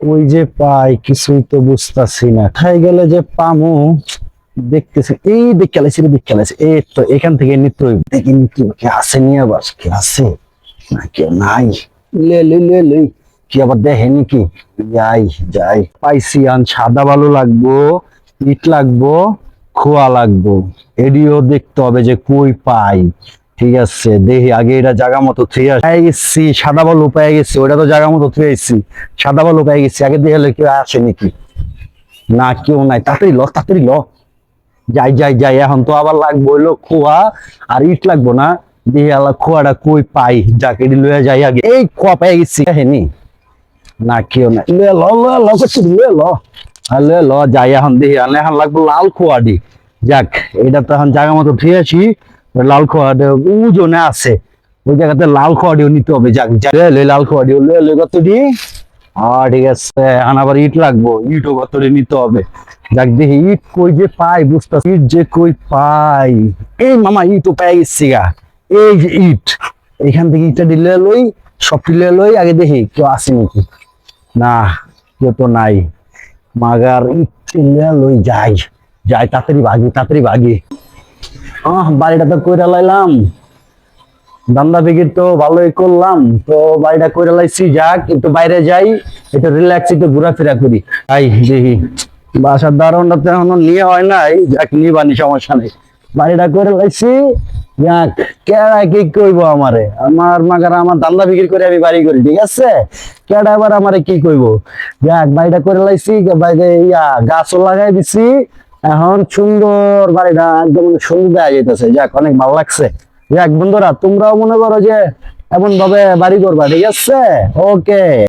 ওই যে পাই, কিছুই তো বুঝতাছি না। খাই গেলে যে পামু? দেখতেছি, এই দিক খেলেছি দিক খেলেছি এই তো এখান থেকে নিত্য দেখি কি কি আছে নিয়ে আবার? কি আছে? না নাই? লে লে লে লে। কি আবার দেখে নাকি যাই যাই। পাইছি আন, সাদা বালু লাগবো, ইট লাগবো, খোয়া লাগবো। এডিও দেখতে হবে যে কই পাই। ঠিক আছে, দেখি আগে এটা জায়গা মতো থুয়ে গেছি, সাদা বালু পেয়ে গেছি, ওটা তো জায়গা মতো থুয়ে এসছি সাদা বালু পেয়ে গেছি, আগে দেখে হলে কেউ আসে নাকি? না, কেউ নাই, তাড়াতাড়ি ল তাড়াতাড়ি ল। যাই যাই যাই, এখন তো আবার লাগবো হইল খোয়া, আর ইট লাগবো না। দিয়ে আলা খোয়াটা কই পাই, যাকে লয়ে যাই আগে। এই খোয়া পেয়ে গেছি হেনি না? কেউ নাই। লে ল ল ল করছি লে ল। আর লে ল, যাই, এখন দেখি এখন লাগবো লাল খোয়াডি যাক, এটা তো এখন জায়গা মতো ঠিক আছি লাল খোয়াডি উজনে আছে, ওই জায়গাতে লাল খোয়াডিও নিতে হবে, যাক যাক। লে লে, লাল খোয়াডিও লে লে কত দি আর ঠিক আছে, এখন আবার ইট লাগবো, ইটও কত নিতে হবে। যাক, দেখি, ইট কই যে পাই, বুঝতেছি, ইট যে কই পাই। এই মামা, ইটও পেয়ে গেছি গা। এই যে ইট, এখান থেকে ইটটা দিলে লই, সব দিলে লই, আগে দেখি, কেউ আসে নাকি? না, কেউ তো নাই। মাগার ইট লই যাই যাই, তাড়াতাড়ি ভাগি তাড়াতাড়ি ভাগি। বাড়িটা তো কইরা লাইলাম। দান্দা বিক্রি তো ভালোই করলাম। তো বাড়িটা করে লাইছি, যাক, একটু বাইরে যাই, একটু রিল্যাক্স একটু ঘোরাফেরা করি। তাই দেখি। বাসার দারণটা তো এখনও নিয়ে হয় নাই, যাক, নিবানি সমস্যা নেই। বাড়িটা করে লাইছি, যাক, কেডা কি কইবো আমারে? আমার মাগার আমার দান্দা বিক্রি করে আমি বাড়ি করি, ঠিক আছে? কেডা এবার আমারে কি কইবো? যাক, বাড়িটা করে লাইছি, বাইরে ইয়া গাছও লাগাই দিছি এখন সুন্দর বাড়িটা একদম সুন্দর দেওয়া যাইতেছে। যাক, অনেক ভালো লাগছে। যাক, বন্ধুরা, তোমরাও মনে করো যে এমন ভাবে বাড়ি করবা, ঠিক আছে? ওকে